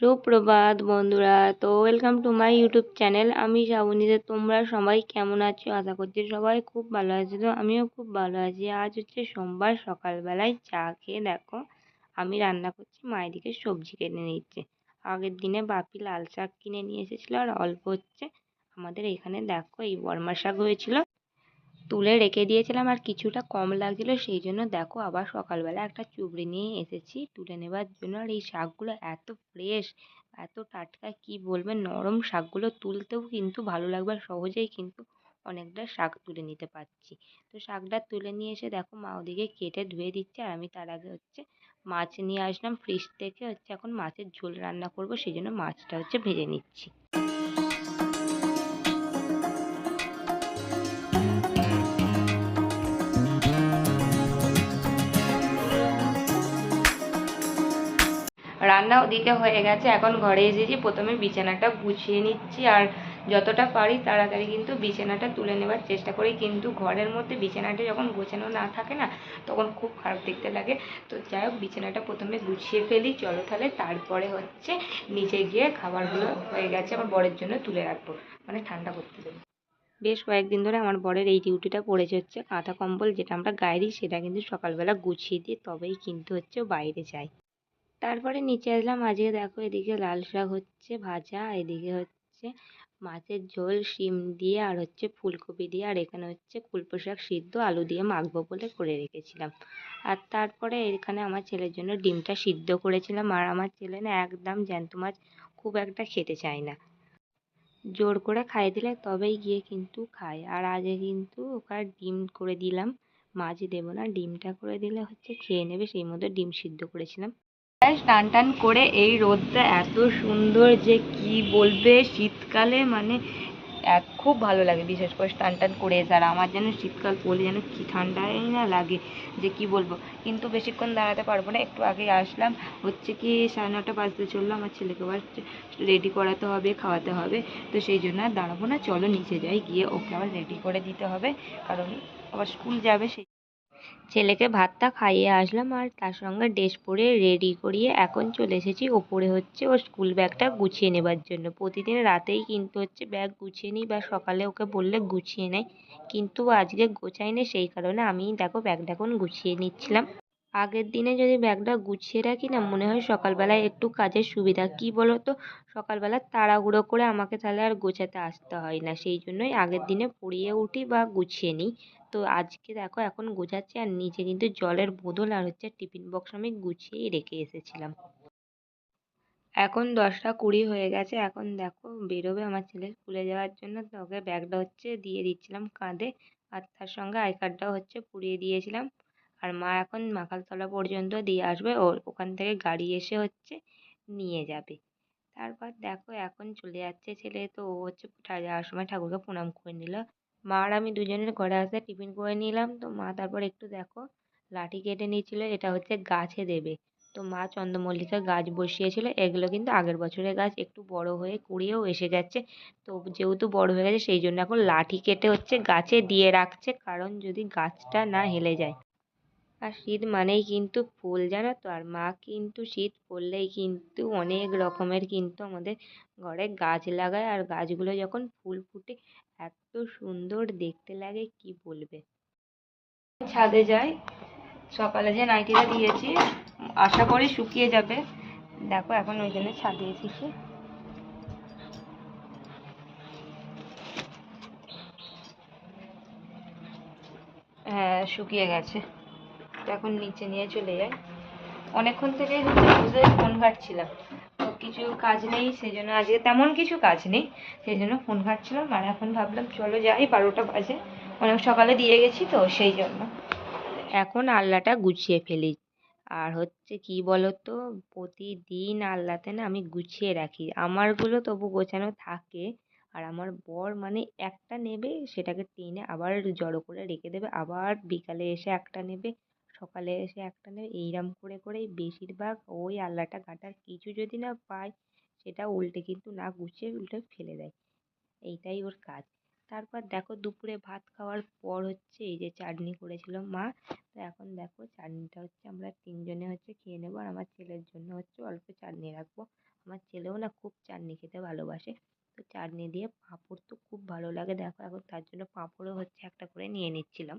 সুপ্রভাত বন্ধুরা, তো welcome to my YouTube channel আমি শ্রাবণীতে তোমরা সবাই কেমন আছো? আশা করছি সবাই খুব ভালো আছে। তো আমিও খুব ভালো আছি। আজ হচ্ছে সোমবার, সকালবেলায় চা খেয়ে দেখো, আমি রান্না করছি মায়ের দিকে সবজি কেটে নিচ্ছে। আগের দিনে বাপি লাল শাক কিনে নিয়ে এসেছিল আর অল্প হচ্ছে। আমাদের এখানে দেখো এই বর্মা শাক হয়েছিল। তুলে রেখে দিয়েছিলাম আর কিছুটা কম লাগছিল, সেই জন্য দেখো আবার সকালবেলা একটা চুবড়ি নিয়ে এসেছি। তুলে নেবার জন্য আর এই শাকগুলো এত ফ্রেশ এত টাটকা, কি বলবেন নরম শাকগুলো তুলতেও কিন্তু ভালো লাগবে আর সহজেই কিন্তু অনেকটা শাক তুলে নিতে পারছি। তো শাকটা তুলে নিয়ে এসে দেখো মা ওদিকে কেটে ধুয়ে দিচ্ছে আর আমি তার আগে হচ্ছে মাছ নিয়ে আসলাম ফ্রিজ থেকে হচ্ছে এখন মাছের ঝোল রান্না করব, সেই জন্য মাছটা হচ্ছে ভেজে নিচ্ছি। রান্না ওদিকে হয়ে গেছে। এখন ঘরে এসেছি প্রথমে বিছানাটা গুছিয়ে নিচ্ছি আর যতটা পারি তাড়াতাড়ি কিন্তু বিছানাটা তুলে নেবার চেষ্টা করি। কিন্তু ঘরের মধ্যে বিছানাটা যখন গোছানো না থাকে না, তখন খুব খারাপ দেখতে লাগে। তো যাই হোক, বিছানাটা প্রথমে গুছিয়ে ফেলি। চলো তাহলে তারপরে হচ্ছে নিচে গিয়ে খাবারগুলো হয়ে গেছে আমার বরের জন্য তুলে রাখব। মানে ঠান্ডা করতে দেবো। বেশ কয়েকদিন ধরে আমার বরের এই ডিউটিটা পড়েছে হচ্ছে কাঁথা কম্বল যেটা আমরা গায়ে দিই, সেটা কিন্তু সকালবেলা গুছিয়ে দিয়ে তবেই কিন্তু হচ্ছে বাইরে যায়। তারপরে নিচে আসলাম, আজকে দেখো এদিকে লাল শাক হচ্ছে ভাজা, এদিকে হচ্ছে মাছের ঝোল, শিম দিয়ে আর হচ্ছে ফুলকপি দিয়ে, আর এখানে হচ্ছে কুলপো শাক সিদ্ধ, আলু দিয়ে মাখবো বলে করে রেখেছিলাম। আর তারপরে এখানে আমার ছেলের জন্য ডিমটা সিদ্ধ করেছিলাম, আর আমার ছেলে না একদম জ্যান্ত মাছ খুব একটা খেতে চায় না। জোর করে খাইয়ে দিলে তবেই গিয়ে কিন্তু খায়। আর আগে কিন্তু ওকে ডিম করে দিলাম, মাছ দেবো না, ডিমটা করে দিলে হচ্ছে খেয়ে নেবে, সেই মতো ডিম সিদ্ধ করেছিলাম। টান টান করে এই রোদটা এত সুন্দর যে কি বলবে? শীতকালে মানে এক, খুব ভালো লাগে, বিশেষ করে টান টান করে আর আমার যেন শীতকাল পড়লে যেন কি ঠান্ডাই না লাগে, যে কি বলব? কিন্তু বেশিক্ষণ দাঁড়াতে পারব না, একটু আগে আসলাম, হচ্ছে কি সাড়ে নটা বাজতে চলল, আমার ছেলেকে আবার রেডি করাতে হবে, খাওয়াতে হবে, তো সেই জন্য আর দাঁড়াবো না, চলো নিচে যাই, গিয়ে ওকে আবার রেডি করে দিতে হবে, কারণ আবার স্কুল যাবে সেই ছেলেকে ভাতটা খাইয়ে আসলাম আর তার সঙ্গে ড্রেস পরে রেডি করিয়ে এখন চলে এসেছি। ওপরে হচ্ছে ওর স্কুল ব্যাগটা গুছিয়ে নেবার জন্য। প্রতিদিন রাতেই কিন্তু হচ্ছে ব্যাগ গুছিয়ে নিই বা সকালে ওকে বললে গুছিয়ে নেয়। কিন্তু আজকে গোছায়নি সেই কারণে আমি দেখো ব্যাগটা এখন গুছিয়ে নিচ্ছিলাম। আগের দিনে যদি ব্যাগটা গুছিয়ে রাখি না, মনে হয় সকালবেলায় একটু কাজের সুবিধা। কী বলো তো সকালবেলা তাড়াহুড়ো করে আমাকে তাহলে আর গোছাতে আসতে হয় না। সেই জন্যই আগের দিনে পড়িয়ে উঠি বা গুছিয়ে নিই। তো আজকে দেখো, এখন গোছাচ্ছি আর নিচে কিন্তু জলের বোতল আর হচ্ছে টিফিন বক্স আমি গুছিয়েই রেখে এসেছিলাম। এখন দশটা কুড়ি হয়ে গেছে। এখন দেখো, বেরোবে আমার ছেলে স্কুলে যাওয়ার জন্য। তো ওকে ব্যাগটা হচ্ছে দিয়ে দিচ্ছিলাম কাঁধে আর তার সঙ্গে আই কার্ডটাও হচ্ছে পুড়িয়ে দিয়েছিলাম। আর মা এখন মাখালতলা পর্যন্ত দিয়ে আসবে। ও ওখান থেকে গাড়ি এসে হচ্ছে নিয়ে যাবে। তারপর দেখো এখন চলে যাচ্ছে ছেলে তো ও হচ্ছে যাওয়ার সময় ঠাকুরকে প্রণাম করে নিল। মা আর আমি দুজনের ঘরে আসতে টিফিন করে নিলাম। তো মা তারপর একটু দেখো লাঠি কেটে নিয়েছিল, এটা হচ্ছে গাছে দেবে। তো মা চন্দ্রমল্লিকা গাছ বসিয়েছিল, এগুলো কিন্তু আগের বছরের গাছ, একটু বড় হয়ে কুড়িয়েও এসে গেছে। তো যেহেতু বড় হয়ে গেছে, সেই জন্য এখন লাঠি কেটে হচ্ছে গাছে দিয়ে রাখছে, কারণ যদি গাছটা না হেলে যায়। আর শীত মানেই কিন্তু ফুল, জানো তো? আর মা কিন্তু শীত পড়লেই কিন্তু অনেক রকমের কিন্তু আমাদের ঘরে গাছ লাগায়। আর গাছগুলো যখন ফুল ফুটে, এত সুন্দর দেখতে লাগে, কি বলবে? ছাদে যাই, সকালে যে নাইটিটা দিয়েছি, আশা করি শুকিয়ে যাবে। দেখো, এখন ওই জন্য ছাদে এসেছি হ্যাঁ শুকিয়ে গেছে। এখন নিচে নিয়ে চলে যাই। অনেকক্ষণ থেকে বসে ফোন ঘাটছিলাম। তো কিছু কাজ নেই সেই জন্য আজকে তেমন কিছু কাজ নেই সেই জন্য ফোন ঘাটছিলাম। আর এখন ভাবলাম চলো যাই, বারোটা বাজে। অনেক সকালে দিয়ে গেছি তো, সেই জন্য। এখন আলনাটা গুছিয়ে ফেলি। আর হচ্ছে কি বলতো, প্রতিদিন আলনাতে না আমি গুছিয়ে রাখি। আমারগুলো তবু গোছানো থাকে, আর আমার বর মানে একটা নেবে, সেটাকে টেনে আবার জড়ো করে রেখে দেবে। আবার বিকালে এসে একটা নেবে সকালে এসে একটা নেবে এইরকম করে, করেই বেশিরভাগ ওই আলনাটা কাটার কিছু যদি না পায়, সেটা উল্টে কিন্তু না গুছিয়ে উল্টে ফেলে দেয়। এইটাই ওর কাজ। তারপর দেখো দুপুরে ভাত খাওয়ার পর হচ্ছে এই যে চাটনি করেছিল মা। তো এখন দেখো চাটনিটা হচ্ছে আমরা তিনজনে হচ্ছে খেয়ে নেব আর আমার ছেলের জন্য হচ্ছে অল্প চাটনি রাখব। আমার ছেলেও না খুব চাটনি খেতে ভালোবাসে। তো চাটনি দিয়ে পাঁপড় তো খুব ভালো লাগে। দেখো এখন তার জন্য পাঁপড়ও হচ্ছে একটা করে নিয়ে নিচ্ছিলাম।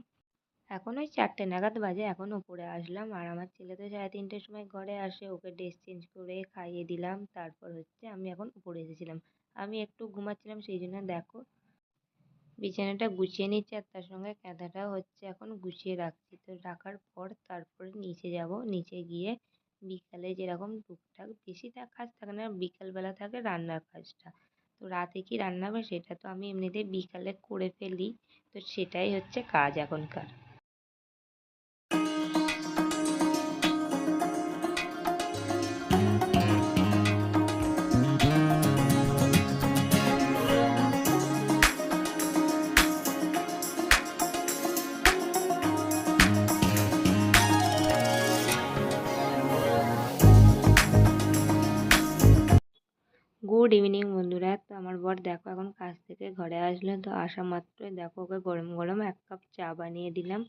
এখন ওই চারটে নাগাদ বাজে, এখন উপরে আসলাম। আর আমার ছেলে তো সাড়ে তিনটের সময় ঘরে আসে, ওকে ড্রেস চেঞ্জ করে খাইয়ে দিলাম। তারপর হচ্ছে আমি এখন উপরে এসেছিলাম। আমি একটু ঘুমাচ্ছিলাম, সেই জন্য দেখো বিছানাটা গুছিয়ে নিচ্ছি আর তার সঙ্গে কাঁথাটাও হচ্ছে এখন গুছিয়ে রাখছি। তো রাখার পর তারপরে নিচে যাব। নিচে গিয়ে বিকালে যেরকম টুকটাক বেশি কাজ থাকে না, বিকালবেলা থাকে রান্নার কাজটা। তো রাতে কি রান্না হবে সেটা তো আমি এমনিতেই বিকালে করে ফেলি। তো সেটাই হচ্ছে কাজ এখনকার। তো দেখো এখন কাজ থেকে ঘরে আসলো তো আসা মাত্রই দেখো ওকে গরম গরম এক কাপ চা বানিয়ে দিলাম।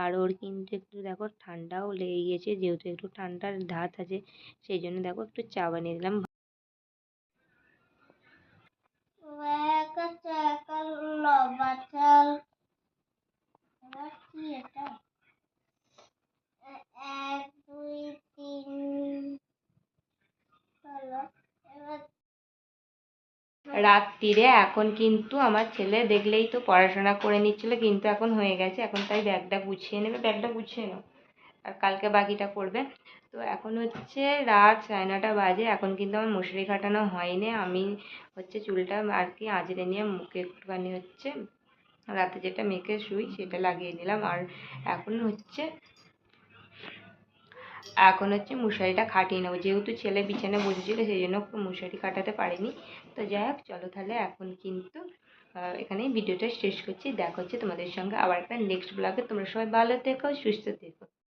আর ওর কিন্তু একটু দেখো ঠান্ডাও লেগে গিয়েছে যেহেতু একটু ঠান্ডার ধাত আছে, সেই জন্য দেখো একটু চা বানিয়ে দিলাম। এক দুই, তিন এবার রাত্রিরে। এখন কিন্তু আমার ছেলে দেখলেই তো পড়াশোনা করে নিচ্ছিল, কিন্তু এখন হয়ে গেছে। এখন তাই ব্যাগটা গুছিয়ে নেবে। ব্যাগটা গুছিয়ে নাও। আর কালকে বাকিটা করবে। তো এখন হচ্ছে রাত সাড়ে নটা বাজে। এখন কিন্তু আমার মশারি খাটানো হয়নি। আমি হচ্ছে চুলটা আর কি আঁচড়ে নিয়ে মুখে একটুখানি হচ্ছে, রাতে যেটা মেখে শুই সেটা লাগিয়ে নিলাম। আর এখন হচ্ছে এখন হচ্ছে মশারিটা খাটিয়ে নেব। যেহেতু ছেলে বিছানায় বসেছিল, সেই জন্য মশারি কাটাতে পারিনি। তো যাই হোক, চলো তাহলে এখন কিন্তু এখানে ভিডিওটা শেষ করছি। দেখা হচ্ছে তোমাদের সঙ্গে আবার একটা নেক্সট ব্লগে তোমরা সবাই ভালো থেকো, সুস্থ থেকো।